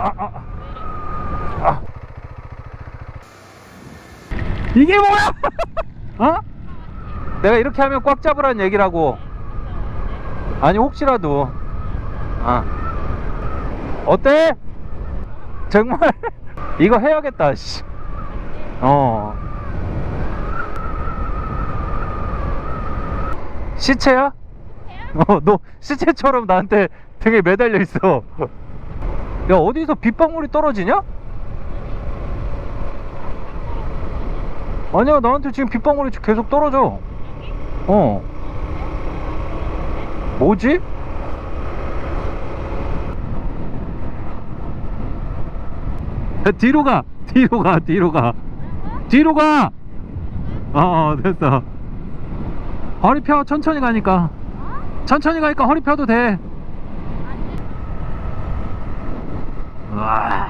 아, 아, 아. 이게 뭐야? 어? 내가 이렇게 하면 꽉 잡으라는 얘기라고. 아니 혹시라도. 아. 어때? 정말 이거 해야겠다. 씨. 어. 시체야? 어, 너 시체처럼 나한테 등에 매달려 있어. 야, 어디서 빗방울이 떨어지냐? 아니야, 나한테 지금 빗방울이 계속 떨어져. 어. 뭐지? 야, 뒤로 가, 뒤로 가, 뒤로 가. 뒤로 가! 어, 어, 됐어. 허리 펴, 천천히 가니까. 천천히 가니까 허리 펴도 돼. 와.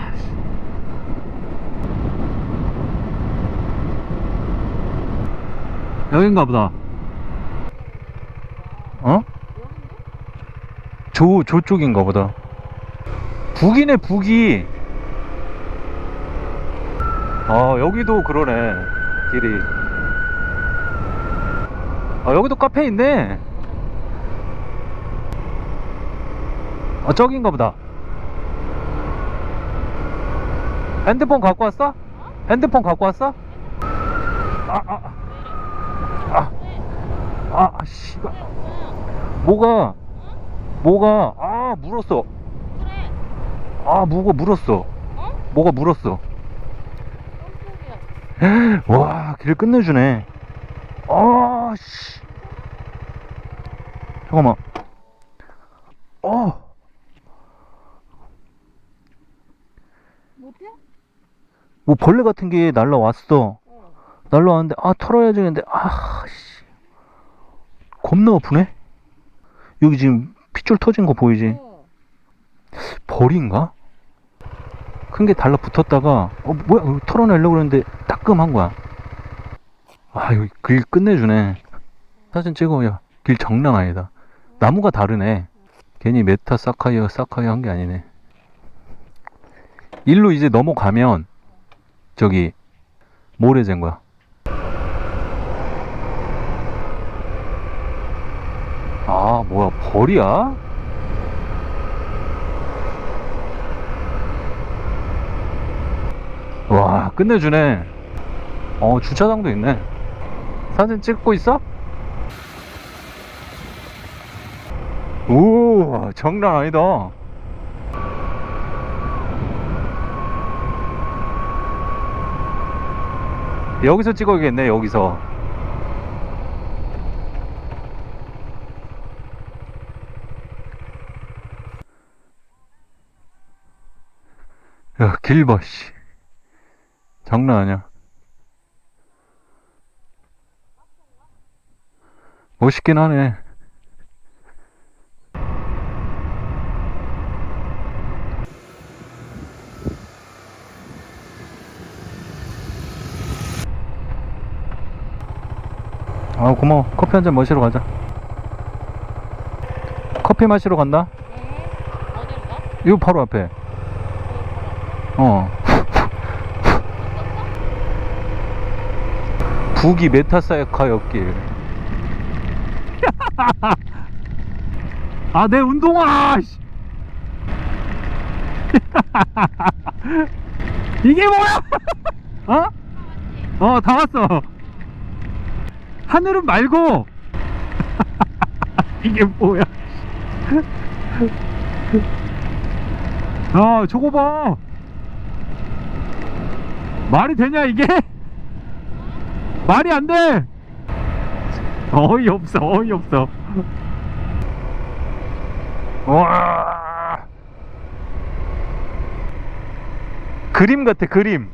여긴가 보다. 어? 조, 저쪽인가 보다. 북이네, 북이. 아, 여기도 그러네. 길이. 아, 여기도 카페 있네. 아, 저긴가 보다. 핸드폰 갖고 왔어? 핸드폰 갖고 왔어? 아, 아, 아, 아, 아, 씨발. 뭐가, 뭐가, 아, 물었어. 아, 뭐가 물었어. 어? 뭐가 물었어. 와, 길 끝내주네. 아, 씨. 잠깐만. 어, 못해? 뭐 벌레 같은 게 날라왔어. 어. 날라왔는데, 아, 털어야지. 근데, 아, 씨. 겁나 아프네? 여기 지금 핏줄 터진 거 보이지? 어. 벌인가? 큰 게 달라붙었다가, 어, 뭐야, 털어내려고 그랬는데, 따끔한 거야. 아, 여기 길 끝내주네. 사진 찍어, 야. 길 장난 아니다. 나무가 다르네. 괜히 메타 사카이어 사카이어 한 게 아니네. 일로 이제 넘어가면, 저기, 모래젠 거야. 아, 뭐야, 벌이야? 와, 끝내주네. 어, 주차장도 있네. 사진 찍고 있어? 오, 장난 아니다. 여기서 찍어야겠네, 여기서. 야, 길 봐, 씨. 장난 아니야. 멋있긴 하네. 아, 고마워. 커피 한 잔 마시러 가자. 커피 마시러 간다? 네. 어디로 가? 이거 바로 앞에. 어. 북이 메타사이카 옆길. 아, 내 운동화! 씨. 이게 뭐야? 어? 어, 다 왔어. 하늘은 말고. 이게 뭐야? 아, 저거 봐. 말이 되냐, 이게? 말이 안 돼! 어이없어, 어이없어. 와. 그림 같아, 그림.